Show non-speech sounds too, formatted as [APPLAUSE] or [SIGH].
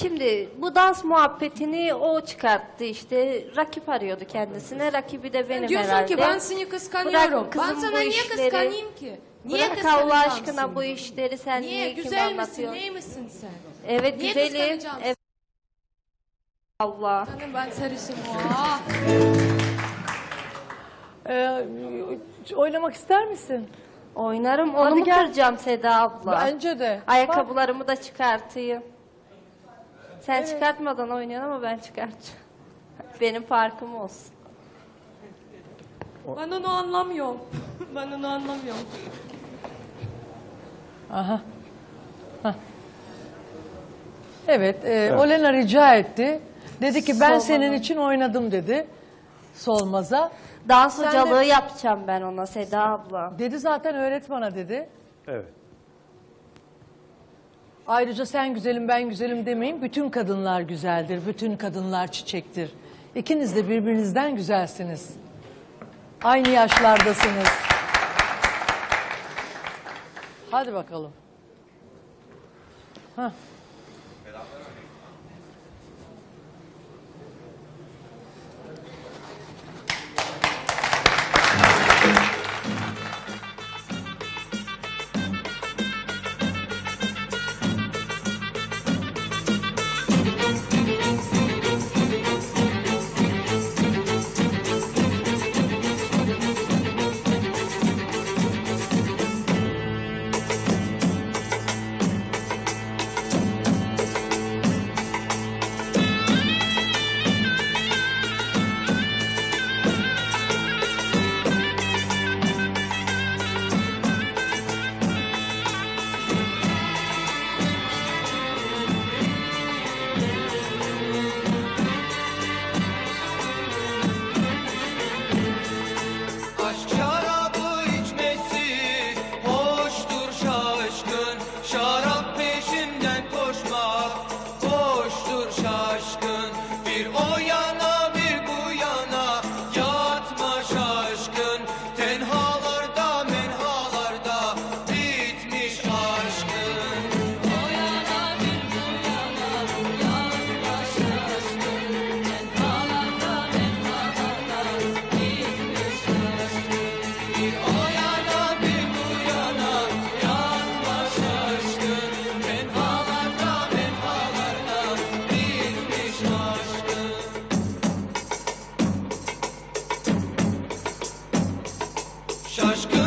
Şimdi bu dans muhabbetini o çıkarttı işte. Rakip arıyordu kendisine. Rakibi de benim Diyorsun herhalde. ki ben seni kıskanıyorum. Bırak Ben kızım sana niye işleri. kıskanayım ki? Niye Bırak Allah aşkına seni? bu işleri sen niye, Niye? kim Güzel misin? anlatıyorsun? Neymişsin sen? Evet Niye güzelim. kıskanacağım Evet. Allah. Canım ben sarışım. Aa. Ee, oynamak ister misin? Oynarım onu Hadi mu gel. kıracağım Seda abla? Bence de. Ayakkabılarımı da çıkartayım. Sen çıkartmadan oynuyorsun ama ben çıkartacağım. [LAUGHS] Benim farkım olsun. Ben onu anlamıyorum. [LAUGHS] ben onu anlamıyorum. Aha. Hah. Evet, e, Olena rica etti. Dedi ki ben senin için oynadım dedi. Solmaz'a. Dans de- hocalığı yapacağım ben ona Seda abla. Dedi zaten öğret bana dedi. Evet. Ayrıca sen güzelim ben güzelim demeyin. Bütün kadınlar güzeldir. Bütün kadınlar çiçektir. İkiniz de birbirinizden güzelsiniz. Aynı yaşlardasınız. Hadi bakalım. Hah. Shut aşkın